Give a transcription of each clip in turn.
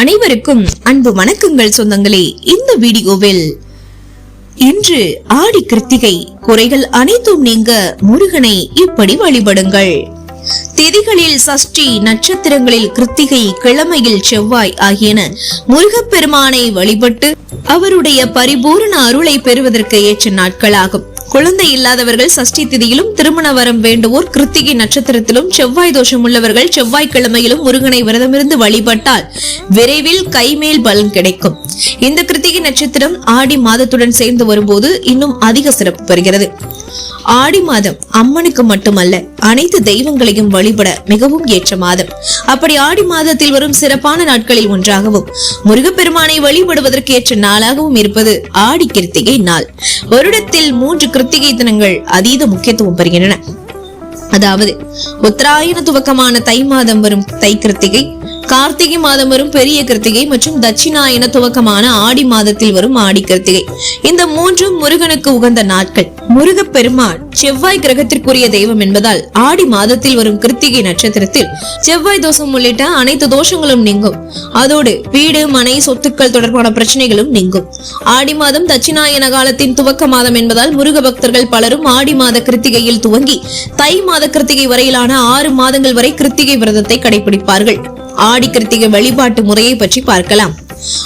அனைவருக்கும் அன்பு வணக்கங்கள் சொந்தங்களே. இந்த வீடியோவில் இன்று ஆடி கிருத்திகை. குறைகள் அனைத்தும் நீங்க முருகனை இப்படி வழிபடுங்கள். திதிகளில் சஷ்டி நட்சத்திரங்களில் கிருத்திகை கிழமையில் செவ்வாய் ஆகியன முருகப்பெருமானை வழிபட்டு அவருடைய பரிபூரண அருளை பெறுவதற்கு ஏற்ற நாட்களாகும். குழந்தை இல்லாதவர்கள் சஷ்டி திதியிலும் திருமண வரம் வேண்டுவோர் கிருத்திகை நட்சத்திரத்திலும் செவ்வாய் தோஷம் உள்ளவர்கள் செவ்வாய்க்கிழமையிலும் முருகனை விரதமிருந்து வழிபட்டால் விரைவில் கைமேல் பலன் கிடைக்கும். இந்த கிருத்திகை நட்சத்திரம் ஆடி மாதத்துடன் சேர்ந்து வரும்போது இன்னும் அதிக சிறப்பு பெறுகிறது. ஆடி மாதம் அம்மனுக்கு மட்டுமல்ல அனைத்து தெய்வங்களையும் வழிபட மிகவும் ஏற்ற மாதம். அப்படி ஆடி மாதத்தில் வரும் சிறப்பான நாட்களில் ஒன்றாகவும் முருகப்பெருமானை வழிபடுவதற்கு ஏற்ற நாளாகவும் இருப்பது ஆடி கிருத்திகை நாள். வருடத்தில் மூன்று கிருத்திகை தினங்கள் அதீத முக்கியத்துவம் பெறுகின்றன. அதாவது உத்தராயண துவக்கமான தை மாதம் வரும் தை கிருத்திகை கார்த்திகை மாதம் வரும் பெரிய கிருத்திகை மற்றும் தட்சிணாயன துவக்கமான ஆடி மாதத்தில் வரும் ஆடி கிருத்திகை. இந்த மூன்றும் முருகனுக்கு உகந்த நாட்கள். முருகப் பெருமாள் செவ்வாய் கிரகத்திற்குரிய தெய்வம் என்பதால் ஆடி மாதத்தில் வரும் கிருத்திகை நட்சத்திரத்தில் செவ்வாய் தோஷம் உள்ளிட்ட அனைத்து தோஷங்களும் நீங்கும். அதோடு வீடு மனை சொத்துக்கள் தொடர்பான பிரச்சனைகளும் நீங்கும். ஆடி மாதம் தட்சிணாயன காலத்தின் துவக்க மாதம் என்பதால் முருக பக்தர்கள் பலரும் ஆடி மாத கிருத்திகையில் துவங்கி தை மாத கிருத்திகை வரையிலான ஆறு மாதங்கள் வரை கிருத்திகை விரதத்தை கடைபிடிப்பார்கள். ஆடி கிருத்திகை வழிபாட்டு முறையை பற்றி பார்க்கலாம்.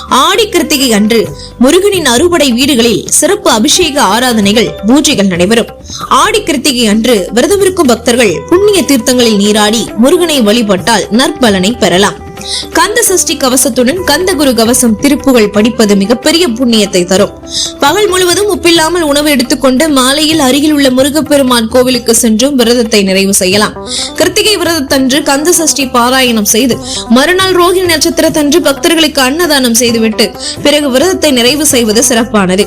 ஆடி கிருத்திகை அன்று முருகனின் அறுபடை வீடுகளில் சிறப்பு அபிஷேக ஆராதனைகள் பூஜைகள் நடைபெறும். ஆடி கிருத்திகை அன்று விரதமிருக்கும் பக்தர்கள் புண்ணிய தீர்த்தங்களில் நீராடி முருகனை வழிபட்டால் நற்பலனை பெறலாம். கந்த சஷ்டி கவசத்துடன் கந்தகுரு கவசம் திருப்புகள் படிப்பது மிகப்பெரிய புண்ணியத்தை தரும். பகல் முழுவதும் உப்பில்லாமல் உணவு எடுத்துக்கொண்டு மாலையில் அருகில் உள்ள முருகப்பெருமான் கோவிலுக்கு சென்றும் விரதத்தை நிறைவு செய்யலாம். கிருத்திகை விரதத்தன்று கந்த சஷ்டி பாராயணம் செய்து மறுநாள் ரோஹிணி நட்சத்திரத்தன்று பக்தர்களுக்கு அன்னதானம் செய்துவிட்டு பிறகு விரதத்தை நிறைவு செய்வது சிறப்பானது.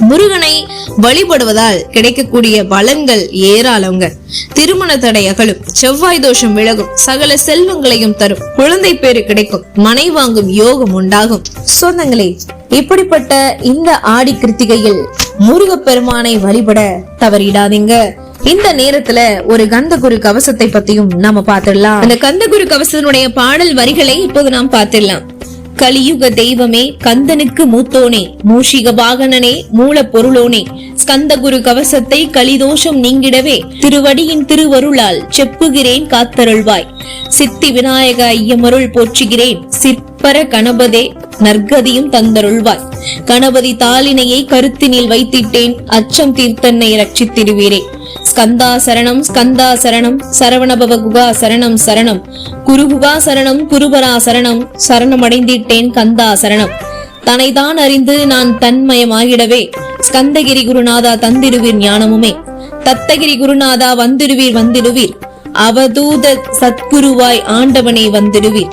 முருகனை வழிபடுவதால் கிடைக்கக்கூடிய பலன்கள் ஏராளங்க. திருமண தடை அகலும் செவ்வாய் தோஷம் விலகும் சகல செல்வங்களையும் தரும். குழந்தை பேரு கிடைக்கும் மனை வாங்கும் யோகம் உண்டாகும். சொந்தங்களே இப்படிப்பட்ட இந்த ஆடி கிருத்திகையில் முருகப்பெருமானை வழிபட தவறிடாதீங்க. இந்த நேரத்துல ஒரு கந்தகுரு கவசத்தை பத்தியும் நாம பாத்துடலாம் அந்த கந்தகுரு கவசத்தினுடைய பாடல் வரிகளை இப்போது நாம் பாத்திடலாம் கலியுக தெய்வமே கந்தனுக்கு மூத்தோனே மூஷிக வாகனனே மூல பொருளோனே. ஸ்கந்தகுரு கவசத்தை கலிதோஷம் நீங்கிடவே திருவடியின் திருவருளால் செப்புகிறேன் காத்தருள்வாய். சித்தி விநாயக ஐயமருள் போற்றுகிறேன் பர கணபதே நற்கதியும் தந்தருள்வாய். கணபதி தாளினையை கருத்தினில் வைத்திட்டேன் அச்சம் தீர்த்தன்னை ரட்சித்திருவீரே ஸ்கந்தா சரணம் ஸ்கந்தா சரணம் சரவணபவ குகா சரணம். சரணம் குருகுகா சரணம் குருபரா சரணம் சரணமடைந்திட்டேன் கந்தா சரணம் தனைதான் அறிந்து நான் தன்மயமாகிடவே ஸ்கந்தகிரி குருநாதா தந்திருவீர் ஞானமுமே. தத்தகிரி குருநாதா வந்திருவீர் வந்திடுவீர். அவதூத சத்குருவாய் ஆண்டவனே வந்திடுவீர்.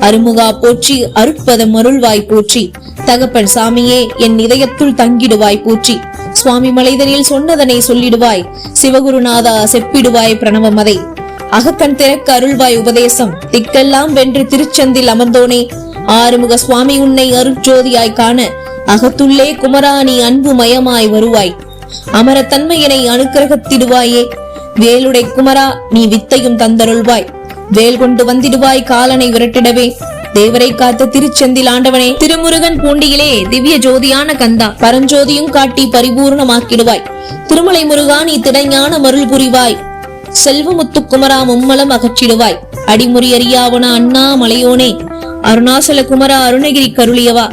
அருமுகா போற்றி அருட்பதம் அருள்வாய் போற்றி. தகப்பன் சாமியே என் இதயத்துள் தங்கிடுவாய் போற்றி. சுவாமி மலைதனில் சொன்னதனை சொல்லிடுவாய். சிவகுருநாதா செப்பிடுவாய் பிரணவமதை அகக்கண் திறக்க அருள்வாய் உபதேசம். திக்கெல்லாம் வென்று திருச்சந்தில் அமர்ந்தோனே. ஆறுமுக சுவாமி உன்னை அருட்ஜோதியாய் காண. அகத்துள்ளே குமராணி அன்பு மயமாய் வருவாய். அமரத்தன்மையினை அனுக்கிரகத்திடுவாயே. வேலுடை குமரா நீ வித்தையும் தந்தருள்வாய். வேல் கொண்டு வந்திடுவாய் காலனை விரட்டிடவே. தேவரை காத்த திருச்செந்தில் ஆண்டவனே திருமுருகன் பூண்டியிலே திவ்ய ஜோதியான கந்தா பரஞ்சோதியும் காட்டி பரிபூர்ணமாக்கிடுவாய். திருமலை முருகா நீ திடைஞான மருள் புரிவாய். செல்வமுத்து குமரா மும்மலம் அகற்றிடுவாய். அடிமுறி அறியாவன அண்ணா மலையோனே அருணாசல குமரா அருணகிரி கருளியவா.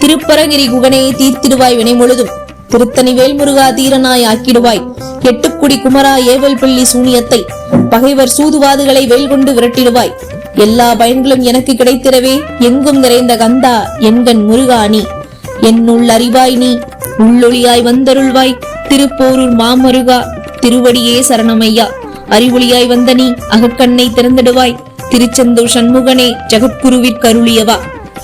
திருப்பரகிரி குகனே தீர்த்திடுவாய் வினை முழுதும் திருத்தணி வேல்முருகா தீரனாய் ஆக்கிடுவாய். எட்டுக்குடி குமரா ஏவல் பிள்ளி சூனியத்தை பகைவர் சூதுவாதுகளை வேல் கொண்டு விரட்டிடுவாய். எல்லா பயன்களும் எனக்கு கிடைத்திடவே எங்கும் நிறைந்த கந்தா என்கண் முருகா நீ. என்னுள் அறிவாய் நீ உள்ளொளியாய் வந்தருள்வாய். திருப்போரூர் மாமருகா திருவடியே சரணமையா. அறிவொளியாய் வந்த நீ அகக்கண்ணை திறந்திடுவாய். திருச்செந்தூர் சண்முகனே ஜகத்குருவிற்கருளியவா.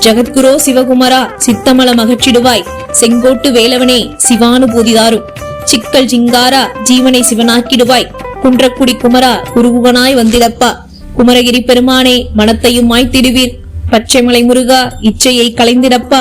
ஜெகத்குரோ சிவகுமரா சித்தமல மகிழ்ச்சிடுவாய் செங்கோட்டு வேலவனே சிவானுபூதிதாரும். சிக்கல் ஜிங்காரா ஜீவனை சிவனாக்கிடுவாய். குன்றக்குடி குமரா குருகுவனாய் வந்திடப்பா. குமரகிரி பெருமானே மனத்தையும் மாய்த்திடுவீர். பச்சைமலை முருகா இச்சையை கலைந்திடப்பா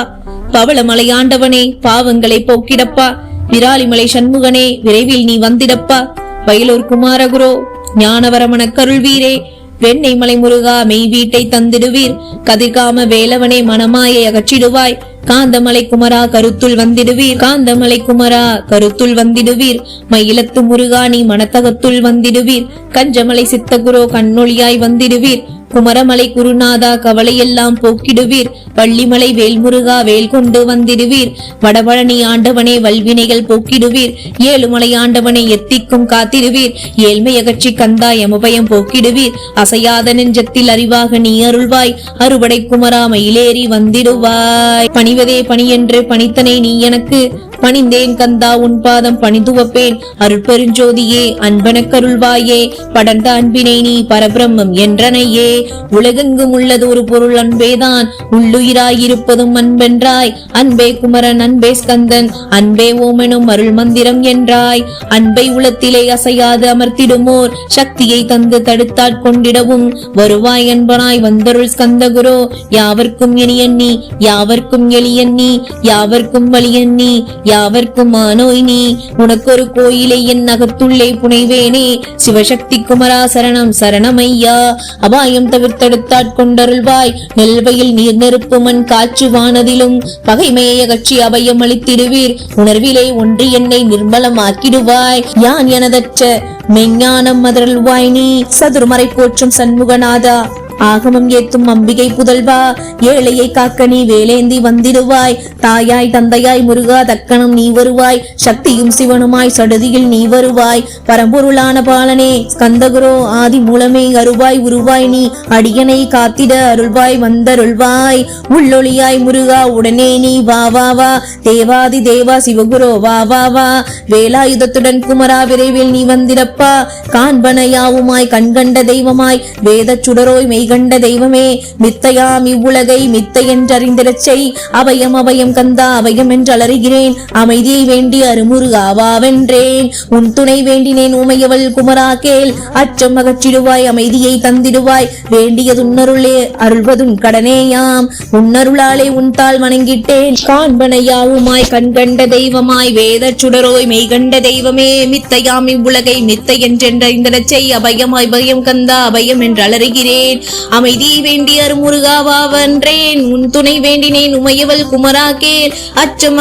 பவளமலையாண்டவனே பாவங்களை போக்கிடப்பா. விராலிமலை சண்முகனே விரைவில் நீ வந்திடப்பா. வயலூர் குமாரகுரோ ஞானவரமண கருள்வீரே வெண்ணெய் மலை முருகா மெய் வீட்டை தந்திடுவீர். கதிர்காம வேலவனே மனமாயை அகற்றிடுவாய். காந்தமலை குமரா கருத்துள் வந்திடுவீர். காந்தமலை குமரா கருத்துள் வந்திடுவீர். மயிலத்து முருகா நீ மனத்தகத்துள் வந்திடுவீர். கஞ்சமலை சித்தகுரோ கண்ணொழியாய் வந்திடுவீர். குமரமலை குருநாதா கவலையெல்லாம் போக்கிடுவீர். வள்ளிமலை வேல்முருகா வேல் கொண்டு வந்திடுவீர். வடபழனி ஆண்டவனே வல்வினைகள் போக்கிடுவீர். ஏழுமலை ஆண்டவனை எத்திக்கும் காத்திடுவீர். ஏழ்மையகற்றி கந்தா எமபயம் போக்கிடுவீர். அசையாத நெஞ்சத்தில் அறிவாக நீ அருள்வாய். அறுபடை குமரா மயிலேறி வந்திடுவாய். பணிவதே பணி என்று பணித்தனை நீ எனக்கு. பணிந்தேன் கந்தா உன் பாதம் பணிந்து வைப்பேன் அருட்பெருஞ்சோதியே அன்பனக்கருள்வாயே. படர்ந்த அன்பினை நீ பரபிரம்மம் என்றனையே. உலகெங்கும் உள்ளது ஒரு பொருள் அன்பேதான். உள்ளுயிராயிருப்பதும் அன்பென்றாய். அன்பே குமரன் அன்பே ஸ்கந்தன். அன்பே ஓமெனும் அருள் மந்திரம் என்றாய். அன்பை உளத்திலே அசையாது அமர்த்திடுமோர். சக்தியை தந்து தடுத்தாட் கொண்டிடவும். வருவாய் அன்பனாய் வந்தருள் ஸ்கந்தகுரோ. யாவர்க்கும் இனியன்னி யாவர்க்கும் எளியன்னி யாவர்க்கும் வலியன்னி நீ. ஆனோய் நீ. உனக்கொரு கோயிலை என் நகத்துள்ளே புனைவேனே. சிவசக்தி குமரா சரணம் சரணமையா. அபாயம் தவிர்த்தெடுத்தாட் கொண்டருள்வாய். நெல்வையில் நீர் நெருப்பு மண் காற்று வானதிலும் பகைமையை அகற்றி அபயம் அளித்திடுவீர். உணர்விலே ஒன்று என்னை நிர்மலமாக்கிடுவாய். யான் எனதற்ற மெஞ்ஞானம் மதரல்வாய் நீ. சதுர்மறை போற்றும் சண்முகநாதா. ஆகமம் ஏத்தும் அம்பிகை புதல்வா. ஏழையை காக்க நீ வேலேந்தி வந்திடுவாய். தாயாய் தந்தையாய் முருகா தக்கணம் நீ வருவாய். சக்தியும் சிவனுமாய் சடுதியில் நீ வருவாய். பரம்பொருளான பாலனே ஸ்கந்தகுரோ ஆதி மூலமே அருவாய் உருவாய் நீ. அடியனை காத்திட அருள்வாய் வந்தருள்வாய். உள்ளொளியாய் முருகா உடனே நீ வா வா வா. தேவாதி தேவா சிவகுரோ வா வா வா. வேலாயுதத்துடன் குமரா விரைவில் நீ வந்திடப்பா. காண்பனையாவுமாய் கண்கண்ட தெய்வமாய். வேதச் சுடரோய் மெய் கண்ட தெய்வமே மித்தையாம் இவ்வுலகை மித்தை என்றறிந்திடச் செய் அபயம் அபயம் கந்தா அபயம் என்றலறுகிறேன். அமைதியை வேண்டி அருமுரு ஆவாவென்றேன் உன் துணை வேண்டினேன் உமையவள் குமரா கேள். அச்சம் அகற்றிடுவாய் அமைதியை தந்திடுவாய். வேண்டியதுன்னருளே அருள்வதும் கடனேயாம். உன்னருளாலே உன் தாள் வணங்கிட்டேன். காண்பனையாவுமாய் கண்கண்ட தெய்வமாய் வேத சுடரோய் மெய்கண்ட தெய்வமே மித்தையாம் இவ்வுலகை மித்தை என்றென்றறிந்திடச் செய் அபயம் அபயம் கந்தா அபயம் என்று அலறுகிறேன் அமைதி வேண்டி அருமுருகாவாவன்றேன் உன் துணை வேண்டினேன் உமையவள் குமரா கேள் அச்சம்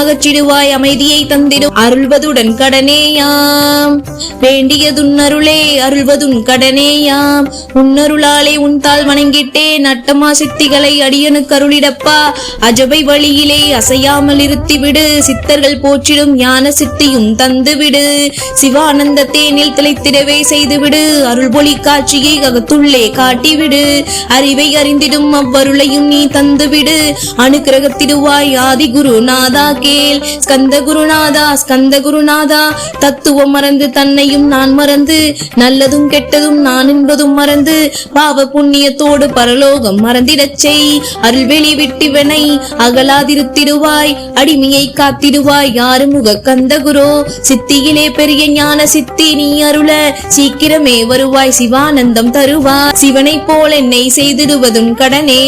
அமைதியை தந்திடும். அருள்வதுடன் கடனேயாம். வேண்டியதுன்னருளே அருள்வதுன் கடனேயாம். உன்னருளாலே உன் தாள் வணங்கிட்டேன். அட்டமா சித்திகளை அடியனுக்கு அருளிடப்பா. அஜபை வழியிலே அசையாமல் இருத்திவிடு. சித்தர்கள் போற்றிடும் ஞான சித்தியும் தந்துவிடு. சிவானந்த தேனில் திளைத்திடவே செய்துவிடு. அருள்பொலி காட்சியை அகத்துள்ளே காட்டிவிடு. அறிவை அறிந்திடும் அவ்வருளையும் நீ தந்துவிடு. அனுக்கிரகத்திடுவாய் ஆதி குருநாதா கேள். ஸ்கந்த குருநாதா ஸ்கந்த குருநாதா தத்துவம் மறந்து தன்னையும் நான் மறந்து நல்லதும் கெட்டதும் நான் என்பதும் மறந்து பாவ புண்ணியத்தோடு பரலோகம் மறந்திடச் செய். அருள்வெளி விட்டிவனை அகலாதிருத்திடுவாய் அடிமையை காத்திடுவாய் யாரு முக கந்தகுரோ சித்தியிலே பெரிய ஞான சித்தி நீ அருள சீக்கிரமே வருவாய் சிவானந்தம் தருவாய். சிவனைப் போல் என்னை செய்திடுவதும் கடனே.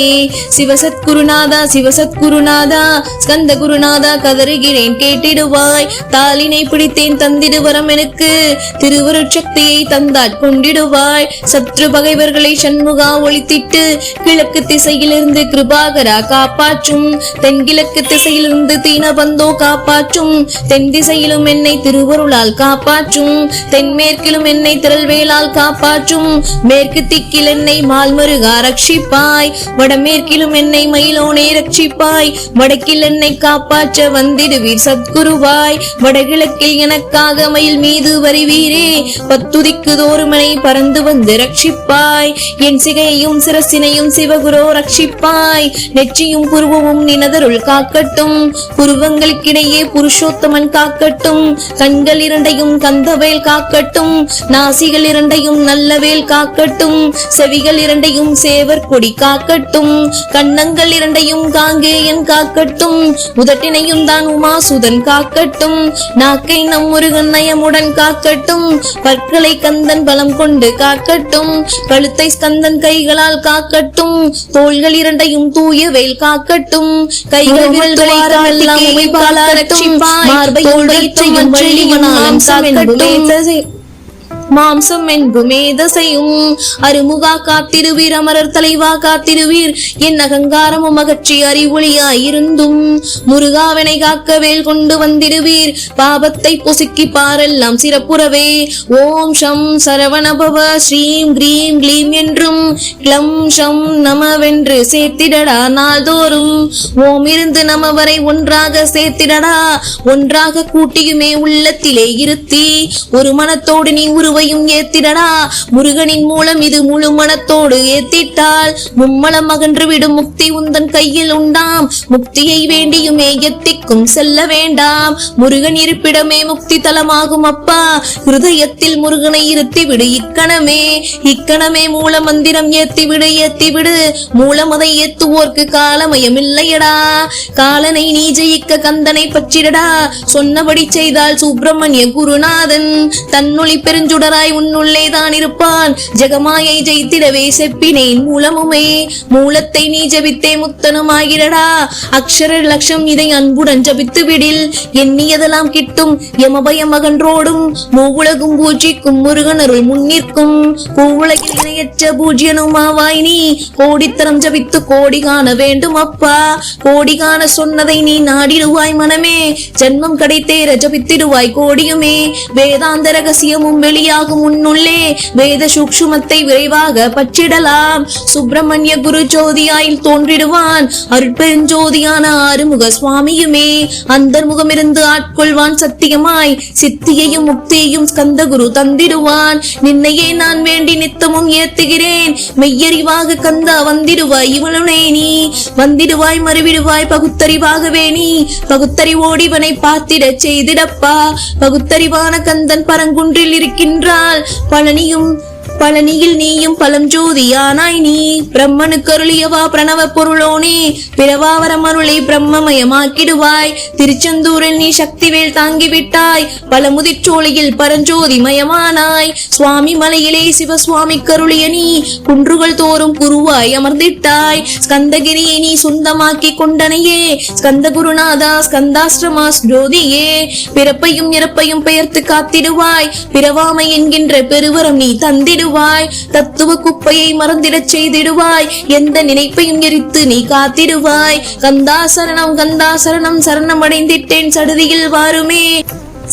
சிவசத்குருநாதா சிவசத்குருநாதா ஸ்கந்த குருநாதா கதறுகிறேன் கேட்டிடுவாய். தாளினை பிடித்தேன் தந்திடுவரம் எனக்கு. திருவருட்சக்தியை தந்தாட் கொண்டிடுவாய். சத்ரு பகைவர்களை சண்முகா ஒளித்திட்டு கிழக்கு திசையிலிருந்து கிருபாகரா காப்பாற்றும். தென்கிழக்கு திசையிலிருந்து தீனபந்தோ காப்பாற்றும். தென் திசையிலும் என்னை திருவருளால் காப்பாற்றும். தென்மேற்கிலும் என்னை திரள்வேலால் காப்பாற்றும். மேற்கு திக்கில் என்னை மால்மருகா ரட்சிப்பாய். வடமேற்கிலும் என்னை மயிலோனே ரட்சிப்பாய். வடக்கில் என்னை காப்பாற்ற வந்திடுவீர் சத்குருவாய். வடகிழக்கில் எனக்காக மயில் மீது வருவீரே. பத்துதிக்கு தோறுமனை பறந்து வந்து ரட்சிப்பாய். என் சிகையையும் சிரசினையும் சிவகுரோ ரட்சிப்பாய். நெற்றியும் புருவமும் நினதருள் காக்கட்டும். புருவங்களுக்கிடையே புருஷோத்தமன் காக்கட்டும். கண்கள் இரண்டையும் கந்தவேல் காக்கட்டும். நாசிகள் இரண்டையும் நல்லவேல் காக்கட்டும். செவிகள் இரண்டையும் சேவர் கொடி காக்கட்டும் கண்ணங்கள் இரண்டையும் காங்கேயன் காக்கட்டும் உதட்டினையும் தான் உமாசுதன் காக்கட்டும் நாக்கை நம் முருகன் நயமுடன் காக்கட்டும் பற்களை கந்தன் பலம் கொண்டு காக்கட்டும் கழுத்தை ஸ்கந்தன் கைகளால் காக்கட்டும் தோள்கள் இரண்டையும் தூய வேல் காக்கட்டும் கைகள் விரல்களை மார்பையும் வயிற்றையும் வள்ளிவனாலும் காக்கட்டும் மாம்சம் என்பும் தசையும். அருமுகா காத்திருவீர் அமரர் தலைவா காத்திருவீர். என் அகங்காரமும் அகற்றி அறிவொளியாயிருந்தும். முருகாவினை காக்க வேல் கொண்டு வந்திடுவீர் பாபத்தை பொசுக்கி பாரெல்லாம் சிறப்புறவே. ஓம் ஷம் சரவணபவ ஸ்ரீம் கிரீம் க்ளீம் என்றும். க்ளம் ஷம் நமவென்று சேர்த்திடடா நாள்தோறும். ஓம் இருந்து நம வரை ஒன்றாக சேர்த்திடடா. ஒன்றாக கூட்டியுமே உள்ளத்திலே இருத்தி. ஒரு மனத்தோடு நீ உருவையும் ஏத்திடனா முருகனின் மூலம் இது முழு மனத்தோடு ஏத்திட்டால் மும்மலம் அகன்று விடும் முக்தி உந்தன் கையில் உண்டாம். முக்தியை வேண்டியுமே எத்திக்கும் செல்ல வேண்டாம். முருகன் இருப்பிடமே முக்தி தலமாகும் அப்பா. ஹிருதயத்தில் முருகனை இருத்தி விடு இக்கணமே. இக்கணமே மூல மந்திரம் ஏத்தி விடு ஏத்தி விடு மூலமதை ஏத்துவோர்க்கு காலமயம் இல்லையடா காலனை நீ ஜெயிக்க கந்தனை பற்றிடடா. சொன்னபடி செய்தால் சுப்பிரமணிய குருநாதன் தன்னொழி தன்னொளி பெருஞ்சுடராய் உன்னுள்ளே தான் இருப்பான். ஜெகமாயை ஜெயித்திடவே செப்பினேன் மூலமுமே. மூலத்தை நீ ஜபித்தே முத்தனுமாகிறடா. அக்ஷர லட்சம் இதை அன்புடன் ஜபித்து விடில் எண்ணியதெல்லாம் கிட்டும் யமபயம் மகன்றோடும் மூவுலகும் பூஜிக்கும் முருகனருள் முன்னிற்கும். பூவுலகில் இணையற்ற பூஜ்யனுமாவாய் நீ. கோடித்தரம் ஜபித்து கோடி காண வேண்டும் அப்பா. கோடி காண சொன்னதை நீ நாடிடுவாய் மனமே. ஜென்மம் கிடைத்தேற ஜபித்திடுவாய் கோடியுமே. வேதாந்த ரகசியமும் வெளியா வெளியாகும் முன்னுள்ளே வேத சூக்ஷுமத்தை விரைவாக பற்றிடலாம். சுப்பிரமணிய குரு ஜோதியாயில் தோன்றிடுவான். அருட்பெருஞ்சோதியான ஆறுமுக சுவாமியுமே. அந்தர்முகமிருந்து ஆட்கொள்வான் சத்தியமாய். சித்தியையும் முக்தியையும் ஸ்கந்த குரு தந்திடுவான். நின்னையே நான் வேண்டி நித்தமும் ஏத்துகிறேன். மெய்யறிவாக கந்தா வந்திடுவாய் இவளுனே நீ. வந்திடுவாய் மறுவிடுவாய் பகுத்தறிவாகவே நீ. பகுத்தறிவோடிவனை பார்த்திடச் செய்திடப்பா. பகுத்தறிவான கந்தன் பரங்குன்றில் இருக்கின்ற என்றால் பழனியும் பழனியில் நீயும் பலம் ஜோதியானாய் நீ. பிரம்மனுக்கு அருளியவா பிரணவ பொருளோனே பிறவாவரம் அருளை பிரம்மமயமாக்கிடுவாய். திருச்செந்தூரில் நீ சக்திவேல் தாங்கிவிட்டாய். பல முதிர்ச்சோலையில் பரஞ்சோதி மயமானாய் சுவாமி மலையிலே சிவசுவாமி கருளிய நீ. குன்றுகள் தோறும் குருவாய் அமர்ந்திட்டாய். ஸ்கந்தகிரியை நீ சொந்தமாக்கி கொண்டனையே. ஸ்கந்த குருநாதா ஸ்கந்தாஸ்ரமா ஜோதியே. பிறப்பையும் இறப்பையும் பெயர்த்து காத்திடுவாய். பிறவாமை என்கின்ற பெருவரம் நீ தந்திடுவாய். தத்துவ குப்பையை மறந்திடச் செய்திடுவாய். எந்த நினைப்பையும் எரித்து நீ காத்திடுவாய். கந்தா சரணம் கந்தா சரணம் சரணம் அடைந்திட்டேன் சடுதியில் வாருமே.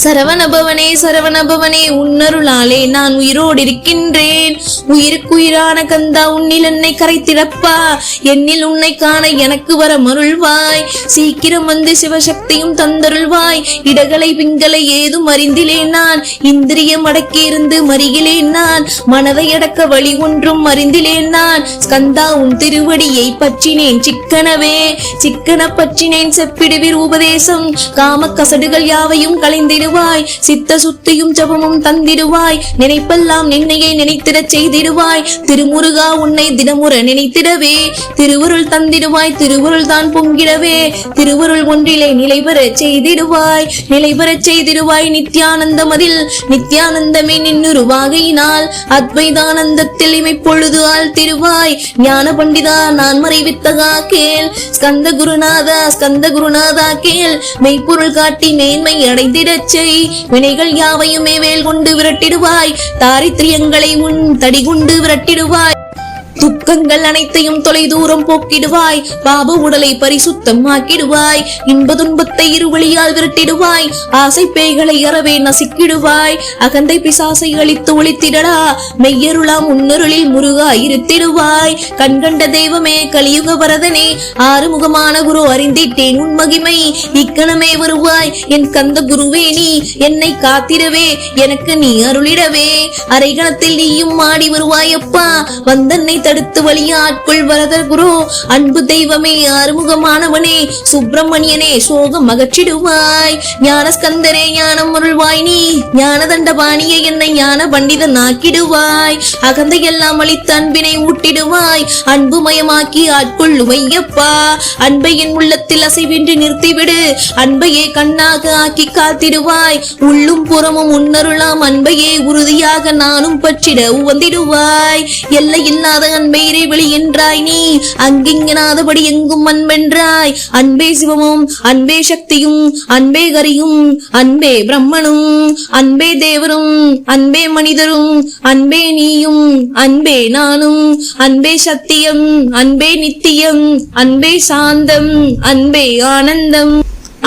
சரவணபவனே சரவணபவனே உன்னருளாலே நான் உயிரோடு இருக்கின்றேன். உயிருக்குயிரான கந்தா உன்னில் என்னை கரைத்திடப்பா. என்னில் உன்னை காண எனக்கு வர மருள்வாய் சீக்கிரம் வந்து சிவசக்தியும் தந்தருள்வாய். இடகளை பிங்களை ஏதும் அறிந்திலேன் நான். இந்திரியம் அடக்கியிருந்து மறிகிலேன் நான். மனதை அடக்க வழி ஒன்றும் அறிந்திலேன் நான். ஸ்கந்தா உன் திருவடியை பற்றினேன் சிக்கனவே. சிக்கன பற்றினேன் செப்பிடுவீர் உபதேசம். காம கசடுகள் யாவையும் செய்திடுவாய் சித்த சுத்தியும் ஜபமும் தந்திடுவாய். நினைப்பெல்லாம் நின்னையே நினைத்திடச் செய்திடுவாய். திருமுருகா உன்னை தினமுற நினைத்திடவே. திருவருள் தந்திடுவாய் திருவருள் தான் பொங்கிடவே. திருவருள் ஒன்றிலே நிலை பெறச் செய்திடுவாய். நிலை பெறச் செய்திடுவாய் நித்யானந்தமதில். நித்யானந்தமே நின்னுருவாகையினால். அத்வைதானந்தத்தில் இமைப்பொழுது ஆழ்த்திடுவாய். ஞான பண்டிதா நான் மறைவித்தகா கேள். ஸ்கந்த குருநாதா ஸ்கந்த குருநாதா கேள். மெய்ப்பொருள் காட்டி மேன்மை அடைந்திடச் செய். வினைகள் யாவையுமே வேல் கொண்டு விரட்டிடுவாய். தாரித்திரியங்களை உன் தடி கொண்டு விரட்டிடுவாய். துக்கங்கள் அனைத்தையும் தொலை தூரம் போக்கிடுவாய். பாப உடலை பரிசுத்தமாக்கிடுவாய். இன்ப துன்பத்தை இருவழியால் விரட்டிடுவாய். ஆசை பேய்களை அறவே நசுக்கிடுவாய். அகந்தை பிசாசை அழித்து ஒளித்திடடா. மெய்யருளாம் உன்னருளில் முருகா இருத்திடுவாய். கண்கண்ட தெய்வமே கலியுக வரதனே ஆறுமுகமான குரு அறிந்திட்டேன் உன் மகிமை. இக்கணமே வருவாய். என் கந்த குருவே நீ என்னை காத்திடவே எனக்கு நீ அருளிடவே. அரைகணத்தில் நீயும் மாடி வருவாய் அப்பா வந்தன்னை தடுத்து வழியாட்கொள் வரதர் குரு. அன்பு தெய்வமே அறுமுகமானவனே சுப்பிரமணியனே சோகம் அகற்றிடுவாய். ஞானஸ்கந்தரே ஞானம் அருள்வாய் நீ. ஞான தண்டபாணியை என்னை ஞான பண்டிதன் ஆக்கிடுவாய் அகந்தை எல்லாம் அளித்து அன்பினை ஊட்டிடுவாய். அன்பு மயமாக்கி அன்புமயமாக்கி ஆட்கொள்ளுமையப்பா அன்பை என் உள்ளத்தில் அசைவின்றி நிறுத்திவிடு. அன்பையே கண்ணாக ஆக்கி காத்திடுவாய். உள்ளும் புறமும் உன்னருளாம் அன்பையே உறுதியாக நானும் பற்றிட உவந்திடுவாய். எல்லை இல்லாத அன்பை இறைவெளி நீ. அங்கிங்கனாதபடி எங்கும் அன்பென்றாய் அன்பே சிவமும் அன்பே சக்தியும் அன்பே கரியும் அன்பே பிரம்மனும் அன்பே தேவரும் அன்பே மனிதரும் அன்பே நீயும் அன்பே நானும் அன்பே சத்தியம் அன்பே நித்தியம் அன்பே சாந்தம் அன்பே ஆனந்தம்.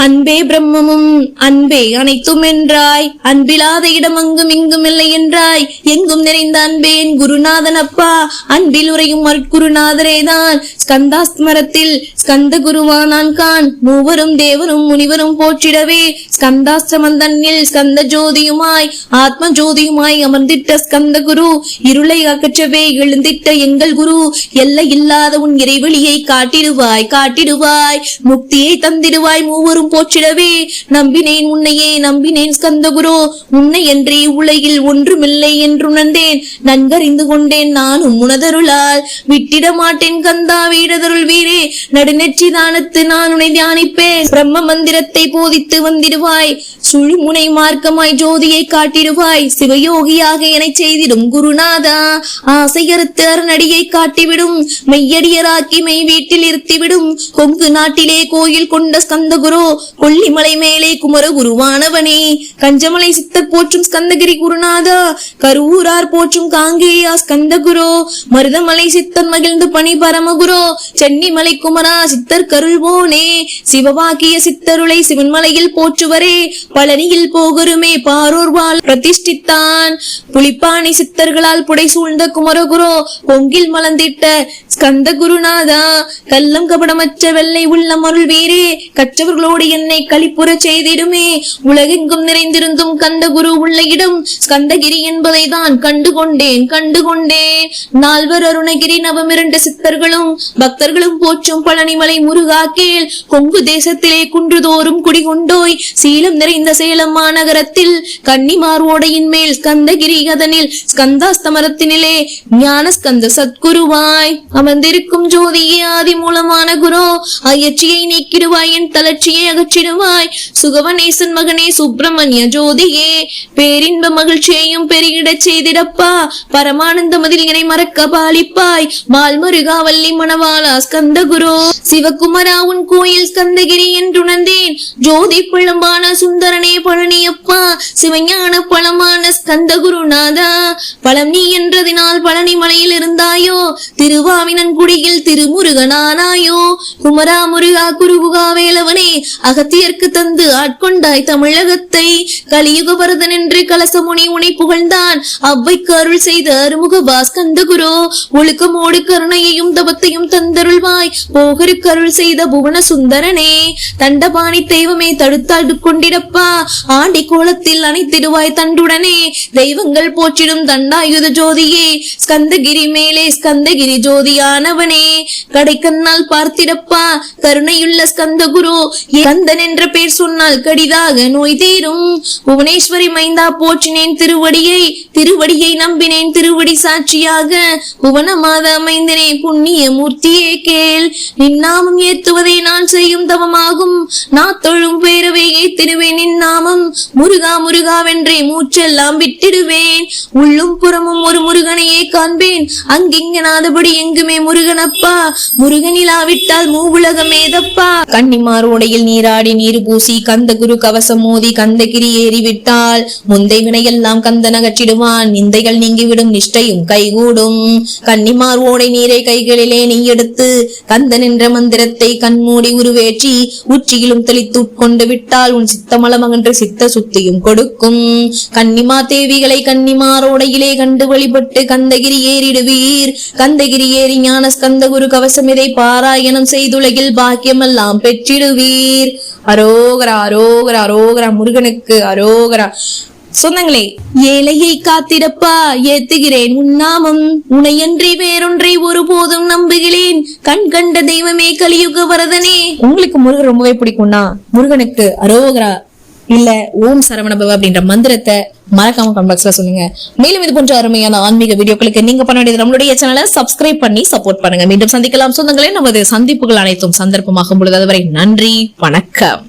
அன்பே பிரம்மமும் அன்பே அனைத்தும் என்றாய் அன்பிலாத இடம் அங்கும் இங்கும் இல்லை என்றாய் எங்கும் நிறைந்த அன்பேன் குருநாதன் அப்பா. அன்பில் உரையும் அருட்குருநாதரேதான் ஸ்கந்தாஸ்மரத்தில் ஸ்கந்த குருவானான் கான். மூவரும் தேவரும் முனிவரும் போற்றிடவே. ஸ்கந்தாஸ்திரமம் தன்னில் ஸ்கந்த ஜோதியுமாய் ஆத்ம ஜோதியுமாய் அமர்ந்திட்ட ஸ்கந்த குரு இருளை அகற்றவே எழுந்திட்ட எங்கள் குரு. எல்லை இல்லாத உன் இறைவெளியை காட்டிடுவாய் காட்டிடுவாய். முக்தியை தந்திடுவாய் மூவரும் போற்றிடவே நம்பினேன் உன்னையே நம்பினேன் ஸ்கந்தகுரு. உன்னை என்றே உலகில் ஒன்றுமில்லை என்று உணர்ந்தேன் நன்கறிந்து கொண்டேன் நானும் உனதருளால். விட்டிட மாட்டேன் கந்தா வீடதருள் வீரே நடுநெற்றி தானத்து நான் உன்னை தியானிப்பேன். பிரம்ம மந்திரத்தை போதித்து வந்திடுவாய். சுழுமுனை மார்க்கமாய் ஜோதியை காட்டிடுவாய். சிவயோகியாக எனச் செய்திடும் குருநாதா. ஆசையறுத்து அரணடியை காட்டிவிடும். மெய்யடியராக்கி மெய் வீட்டில் இருத்திவிடும். கொங்கு நாட்டிலே கோயில் கொண்ட ஸ்கந்தகுரு கொல்லிமலை மேலே குமர குருவானவனே. கஞ்சமலை சித்தர் போற்றும் ஸ்கந்தகிரி குருநாதா. கரூரார் போற்றும் காங்கேயா ஸ்கந்தகுரு. மருதமலை சித்தர் மகிழ்ந்து பணி பரமகுரு. சென்னிமலை குமரா சித்தர் கருள்வோனே. சிவவாக்கிய சித்தருளை சிவன்மலையில் போற்றுவரே. பழனியில் போகருமே பாரூர்வால் பிரதிஷ்டித்தான். புலிப்பானை சித்தர்களால் புடை சூழ்ந்த குமரகுரோ பொங்கில் மலர்ந்திட்ட ஸ்கந்த குருநாதா கல்லம் கபடமற்ற வெள்ளை உள்ளம் அருள் வீரே கற்றவர்களோடு என்னை கழிப்புற செய்திடுமே. உலகெங்கும் நிறைந்திருந்தும் கந்த குரு உள்ள இடம் ஸ்கந்தகிரி என்பதை தான் கண்டு கொண்டேன் கண்டு கொண்டேன் நால்வர் அருணகிரி நவமிரண்டு சித்தர்களும் பக்தர்களும் போற்றும் பழனிமலை முருகா கேள். கொங்கு தேசத்திலே குன்றுதோறும் குடிகொண்டோய் சீலம் நிறைந்த சேலம் மாநகரத்தில் கன்னிமார் ஓடையின் மேல் ஸ்கந்தகிரி அதனில் ஸ்கந்தாஸ்தமரத்தினிலே ஞான ஸ்கந்த சத்குருவாய். அமர்ந்திருக்கும் ஜோதியே ஆதி மூலமான குரு அயற்சியை நீக்கிடுவாய் என் தளர்ச்சியை அகற்றிடுவாய். சுகவனேசன் மகனே சுப்பிரமணிய ஜோதியே பேரின்ப மகிழ்ச்சியையும் பெருகிடச் செய்திடப்பா. பரமானந்த மதில் என்னை மறக்க பாலிப்பாய். மால்மருகா வள்ளி மணவாளா ஸ்கந்த குரு. சிவகுமரா உன் கோயில் ஸ்கந்தகிரி என்றுணர்ந்தேன். ஜோதி பிழம்பான சுந்தரனே பழனியப்பா. சிவஞான பழமான ஸ்கந்த குருநாதா. பழம் நீ என்றதினால் பழனி மலையில் இருந்தாயோ நன்குடியில் திருமுருகனானாயோ? குமரா முருகா குருகுகா வேலவனே அகத்தியர்க்கு தந்து ஆட்கொண்டாய் தமிழகத்தை. கலியுக வரதன் என்று கலசமுனி உனை புகழ்ந்தான். அவ்வைக்கு அருள் செய்த அருமுக பாஸ்கந்த குரு ஒழுக்கமோடு கருணையையும் தபத்தையும் தந்தருள்வாய். போகருக்கு அருள் செய்த புவன சுந்தரனே தண்டபாணி தெய்வமே தடுத்தாடு கொண்டிடப்பா. ஆண்டி கோலத்தில் அணைத்திடுவாய் தண்டுடனே தெய்வங்கள் போற்றிடும் தண்டாயுத ஜோதியே. ஸ்கந்தகிரி மேலே ஸ்கந்தகிரி ஜோதி ஜோதியானவனே கடைக்கண்ணால் பார்த்திடப்பா கருணையுள்ள ஸ்கந்த குரு. கந்தன் என்ற பேர் சொன்னால் கடிதாக நோய் தீரும். புவனேஸ்வரி மைந்தா போற்றினேன் திருவடியை திருவடியை நம்பினேன் திருவடி சாட்சியாக. புவனமாத அமைந்தனே புண்ணிய மூர்த்தியே கேள். நின்னாமம் ஏத்துவதை நான் செய்யும் தவமாகும். நான் தொழும் பேரவை ஏத்திடுவேன் நின் நாமம் முருகா முருகாவென்றே மூச்செல்லாம் விட்டிடுவேன். உள்ளும் புறமும் ஒரு முருகனையே காண்பேன். அங்கிங்கனாதபடி எங்குமே முருகனப்பா. முருகனிலாவிட்டால் மூவுலகம் ஏதப்பா கன்னிமார் ஓடையில் நீராடி நீர் பூசி கந்த குரு கவசம் மோதி கந்தகிரி ஏறிவிட்டால் முந்தை வினையெல்லாம் கந்தன் அகற்றிடுவான் நிந்தைகள் நீங்கிவிடும் நிஷ்டையும் கைகூடும். கன்னிமார் ஓடை நீரை கைகளிலே நீ எடுத்து கந்தன் என்ற மந்திரத்தை கண்மூடி உருவேற்றி உச்சியிலும் தெளித்து உட்கொண்டு விட்டால் உன் சித்தமலம் சித்த சுத்தியும் கொடுக்கும். கன்னிமா தேவிகளை கன்னிமாரோடையிலே கண்டு வழிபட்டு கந்தகிரி ஏறிடுவீர். கந்தகிரி ஏறி ஞான ஸ்கந்த குரு கவசம் இதை பாராயணம் செய்துலகில் பாக்கியமெல்லாம் பெற்றிடுவீர். அரோகரா அரோகரா அரோகரா முருகனுக்கு அரோகரா. சொந்தங்களே ஏழையை காத்திரப்பா ஏத்துகிறேன் உன்னாமம் உனையன்றி வேறொன்றை ஒருபோதும் நம்புகிறேன். கண் கண்ட தெய்வமே கலியுக வரதனே. உங்களுக்கு முருகன் ரொம்பவே பிடிக்கும்னா முருகனுக்கு அரோகரா இல்ல ஓம் சரவணபவ அப்படின்ற மந்திரத்தை மறக்காம கமெண்ட் சொல்லுங்க. மேலும் இது போன்ற அருமையான ஆன்மீக வீடியோக்களுக்கு நீங்க பண்ண வேண்டியது நம்மளுடைய சேனலை சப்ஸ்கிரைப் பண்ணி சப்போர்ட் பண்ணுங்க. மீண்டும் சந்திக்கலாம். சொந்தங்களே நமது சந்திப்புகள் அனைத்தும் சந்தர்ப்பமாகும் பொழுது. அதுவரை நன்றி வணக்கம்.